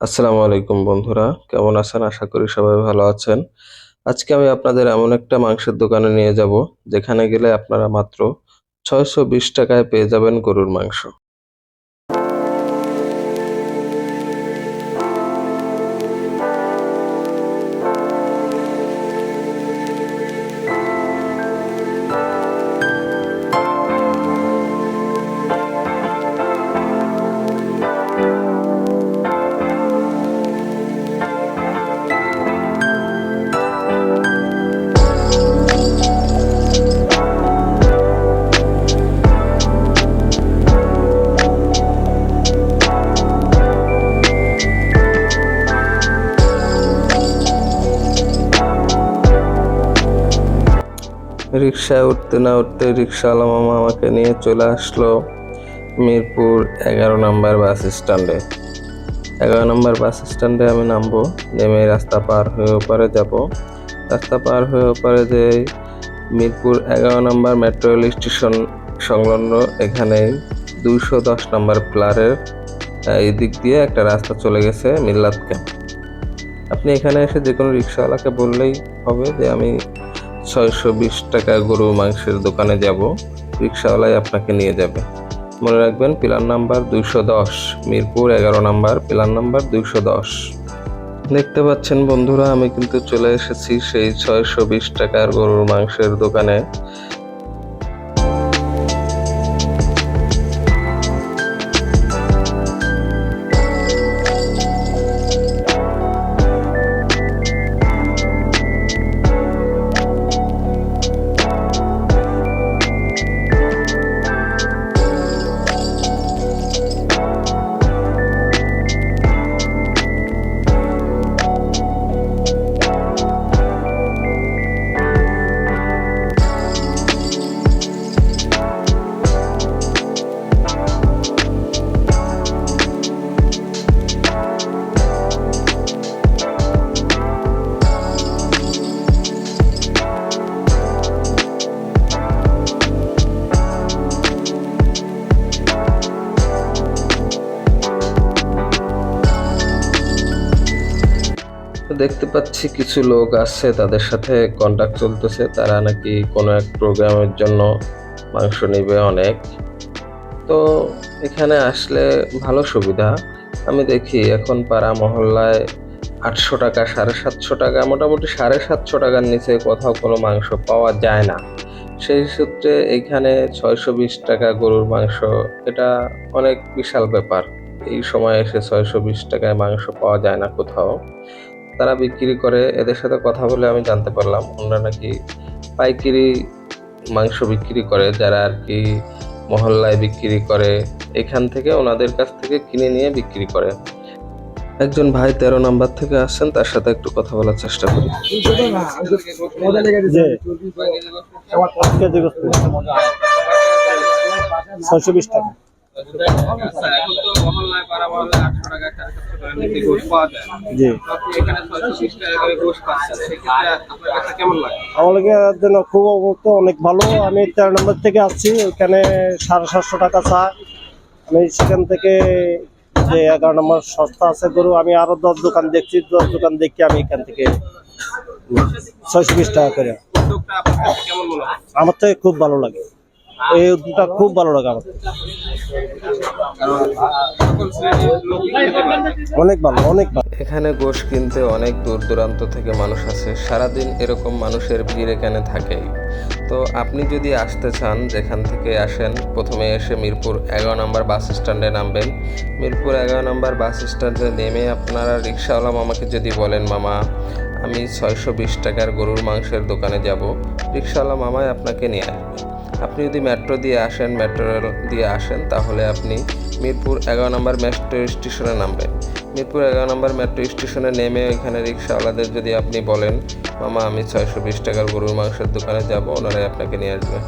আসসালামু আলাইকুম বন্ধুরা, কেমন আছেন? আশা করি সবাই ভালো আছেন। আজকে আমি আপনাদের এমন একটা মাংসের দোকানে নিয়ে যাব, যেখানে গেলে আপনারা মাত্র ছয়শো বিশ টাকায় পেয়ে যাবেন গরুর মাংস। রিক্সায় উঠতে না উঠতে রিক্সাওয়ালা মামা আমাকে নিয়ে চলে আসলো মিরপুর এগারো নম্বর বাস স্ট্যান্ডে। এগারো নম্বর বাস স্ট্যান্ডে আমি নামবো, নেমে রাস্তা পার হয়ে ওপারে যাব। রাস্তা পার হয়ে ওপারে যে মিরপুর এগারো নম্বর মেট্রো রেল স্টেশন সংলগ্ন এখানে দুইশো দশ নম্বর প্লারের এই দিক দিয়ে একটা রাস্তা চলে গেছে মিল্লাত ক্যাম্প। আপনি এখানে এসে যে কোনো রিক্সাওয়ালাকে বললেই হবে যে আমি ছয়শো বিশ টাকা গরু মাংসের দোকানে যাব, রিক্সাওয়ালাই আপনাকে নিয়ে যাবে। মনে রাখবেন পিলার নাম্বার দুইশো দশ, মিরপুর এগারো নাম্বার পিলার নাম্বার দুইশো দশ। দেখতে পাচ্ছেন বন্ধুরা, আমি কিন্তু চলে এসেছি সেই ছয়শো বিশ টাকার গরুর মাংসের দোকানে। দেখতে পাচ্ছি কিছু লোক আসছে, তাদের সাথে কন্ট্যাক্ট চলতেছে। তারা নাকি কোনো এক প্রোগ্রামের জন্য মাংস নেবে অনেক। তো এখানে আসলে ভালো সুবিধা। আমি দেখি এখন পাড়া মহল্লায় আটশো টাকা, সাড়ে সাতশো টাকা, মোটামুটি সাড়ে সাতশো টাকার নিচে কোথাও কোনো মাংস পাওয়া যায় না। সেই সূত্রে এখানে ছয়শো বিশ টাকা গরুর মাংস, এটা অনেক বিশাল ব্যাপার। এই সময় এসে ছয়শো বিশ টাকায় মাংস পাওয়া যায় না কোথাও। তারা বিক্রি করে, এদের সাথে কথা বলে আমি জানতে পারলাম। ওনারা নাকি পাইকারি মাংস বিক্রি করে, যারা আর কি মহল্লায় বিক্রি করে, এখান থেকে ওনাদের কাছ থেকে কিনে নিয়ে বিক্রি করে। একজন ভাই তেরো নাম্বার থেকে আসছেন, তার সাথে একটু কথা বলার চেষ্টা করি। ছয়শো বিশ টাকা। জন্য খুব অবস্থা অনেক ভালো। আমি তেরো নম্বর থেকে আসছি ওইখানে সাড়ে সাতশো টাকা চা। আমি সেখান থেকে যে এগারো নম্বর সস্তা আছে গরু আমি আরও দশ দোকান দেখছি দশ দোকান দেখি আমি এখান থেকে ছয়শো বিশ টাকা করে। আমার থেকে খুব ভালো লাগে। এই উদ্যোগটা খুব ভালো লাগে আমার। থেকে। অনেক ভালো অনেক ভালো। এখানে গোশ কিনতে অনেক দূর দূরান্ত থেকে মানুষ আসে। সারাদিন এরকম মানুষের ভিড় এখানে থাকেই। তো আপনি যদি আসতে চান, যেখান থেকে আসেন, প্রথমে এসে মিরপুর এগারো নম্বর বাস স্ট্যান্ডে নামবেন। মিরপুর এগারো নম্বর বাস স্ট্যান্ডে নেমে আপনারা রিক্সাওয়ালা মামাকে যদি বলেন, মামা, আমি ছয়শো বিশ টাকার গরুর মাংসের দোকানে যাব। রিক্সাওয়ালা মামাই আপনাকে নিয়ে আসবে। আপনি যদি মেট্রো দিয়ে আসেন মেট্রো রেল দিয়ে আসেন, তাহলে আপনি মিরপুর এগারো নম্বর মেট্রো স্টেশনে নামবেন। মিরপুর এগারো নম্বর মেট্রো স্টেশনে নেমে এখানে রিক্সাওয়ালাদের যদি আপনি বলেন, মামা, আমি ছয়শো বিশ টাকার গরুর মাংসের দোকানে যাব, ওনারাই আপনাকে নিয়ে আসবে।